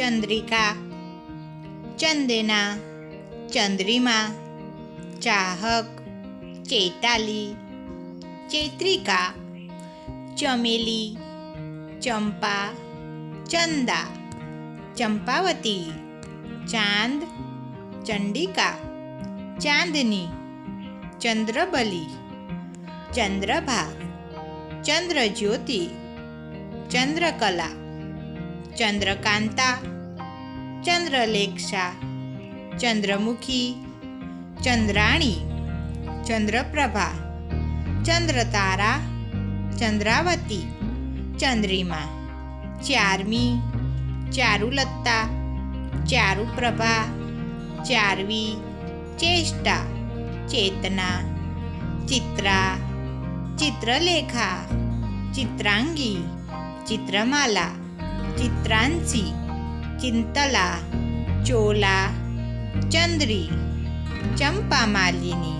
चंद्रिका, चंदना, चंद्रिमा, चाहक, चेताली, चेत्रिका, चमेली, चंपा, चंदा, चंपावती, चाँद, चंडिका, चांदनी, चंद्रबली, चंद्रभा, चंद्रज्योति, चंद्रकला। ચંદ્રકાંતા ચંદ્રલેક્ષા ચંદ્રમુખી ચંદ્રાણી ચંદ્રપ્રભા ચંદ્રતારા ચંદ્રાવતી ચંદ્રિમા ચારમી ચારુલત્તા ચારુપ્રભા ચારવી ચેષ્ટા ચેતના ચિત્રા ચિત્રલેખા ચિત્રાંગી ચિત્રમાલા ચિત્રાંશી ચિંતલા ચોલા ચંદ્રી ચંપામાલિની